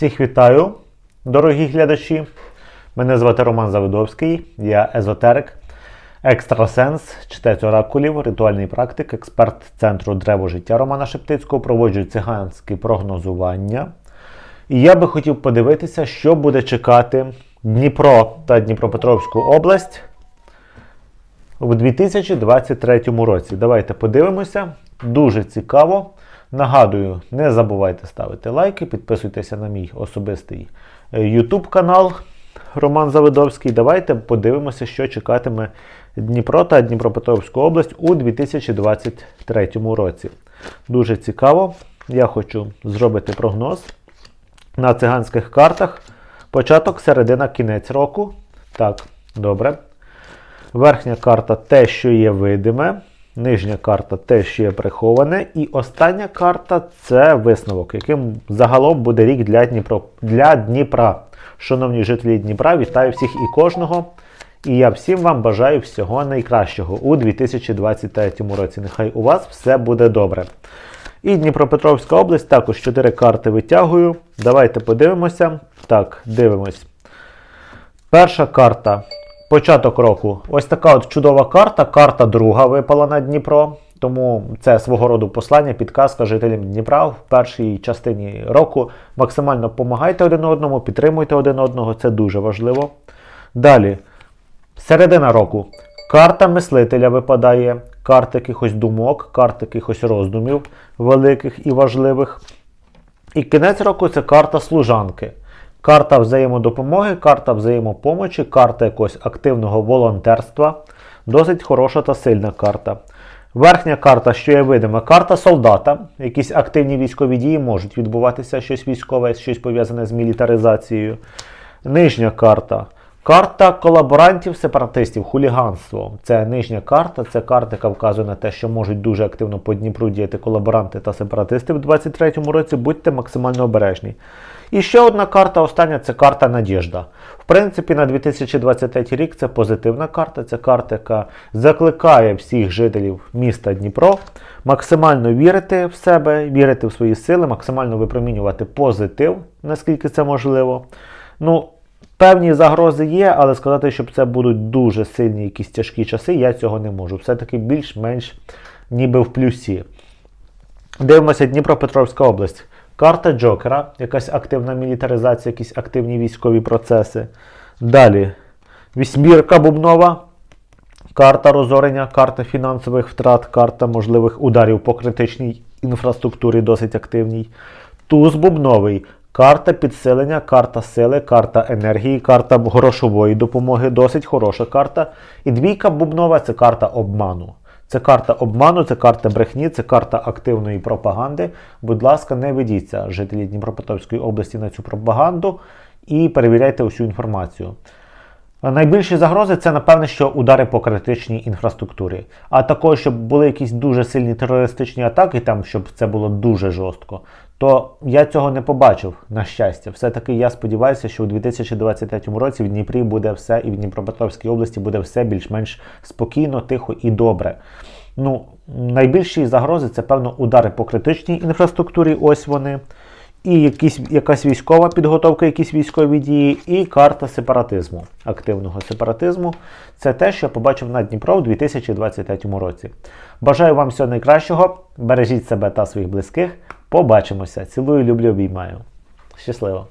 Всіх вітаю, дорогі глядачі. Мене звати Роман Завидовський, я езотерик, екстрасенс, читець оракулів, ритуальний практик, експерт центру Древо життя Романа Шептицького, проводжу циганські прогнозування. І я би хотів подивитися, що буде чекати Дніпро та Дніпропетровську область у 2023 році. Давайте подивимося. Дуже цікаво. Нагадую, не забувайте ставити лайки, підписуйтеся на мій особистий е, YouTube канал Роман Завидовський. Давайте подивимося, що чекатиме Дніпро та Дніпропетровську область у 2023 році. Дуже цікаво. Я хочу зробити прогноз на циганських картах. Початок, середина, кінець року. Так, добре. Верхня карта те, що є видиме. Нижня карта те, що є приховане. І остання карта це висновок, яким загалом буде рік для, Дніпро, для Дніпра. Шановні жителі Дніпра, вітаю всіх і кожного. І я всім вам бажаю всього найкращого у 2023 році. Нехай у вас все буде добре. І Дніпропетровська область також 4 карти витягую. Давайте подивимося. Так, дивимось. Перша карта. Початок року. Ось така от чудова карта. Карта друга випала на Дніпро. Тому це свого роду послання, підказка жителям Дніпра в першій частині року. Максимально допомагайте один одному, підтримуйте один одного, це дуже важливо. Далі, середина року. Карта мислителя випадає, карта якихось думок, карта якихось роздумів великих і важливих. І кінець року це карта служанки. Карта взаємодопомоги, карта взаємопомочі, карта якогось активного волонтерства. Досить хороша та сильна карта. Верхня карта, що є видима, карта солдата. Якісь активні військові дії можуть відбуватися, щось військове, щось пов'язане з мілітаризацією. Нижня карта. Карта колаборантів, сепаратистів, хуліганство. Це нижня карта, це карта, яка вказує на те, що можуть дуже активно по Дніпру діяти колаборанти та сепаратисти в 2023 році. Будьте максимально обережні. І ще одна карта, остання це карта Надіжда. В принципі, на 2023 рік це позитивна карта. Це карта, яка закликає всіх жителів міста Дніпро максимально вірити в себе, вірити в свої сили, максимально випромінювати позитив, наскільки це можливо. Ну, Певні загрози є, але сказати, щоб це будуть дуже сильні якісь тяжкі часи, я цього не можу. Все-таки більш-менш ніби в плюсі. Дивимося Дніпропетровська область. Карта Джокера, якась активна мілітаризація, якісь активні військові процеси. Далі вісьмірка бубнова, карта розорення, карта фінансових втрат, карта можливих ударів по критичній інфраструктурі, досить активній. Туз бубновий, карта підсилення, карта сили, карта енергії, карта грошової допомоги, досить хороша карта. І двійка бубнова це карта обману. Це карта обману, це карта брехні, це карта активної пропаганди. Будь ласка, не ведіться, жителі Дніпропетровської області, на цю пропаганду і перевіряйте усю інформацію. Найбільші загрози це, напевне, що удари по критичній інфраструктурі. А також, щоб були якісь дуже сильні терористичні атаки, там, щоб це було дуже жорстко, то я цього не побачив, на щастя. Все-таки я сподіваюся, що у 2023 році в Дніпрі буде все, і в Дніпропетровській області буде все більш-менш спокійно, тихо і добре. Ну, найбільші загрози це, певно, удари по критичній інфраструктурі, ось вони. І якісь, якась військова підготовка, якісь військові дії, і карта сепаратизму, активного сепаратизму. Це те, що я побачив на Дніпро у 2023 році. Бажаю вам всього найкращого. Бережіть себе та своїх близьких. Побачимося. Цілую, люблю, обіймаю. Щасливо!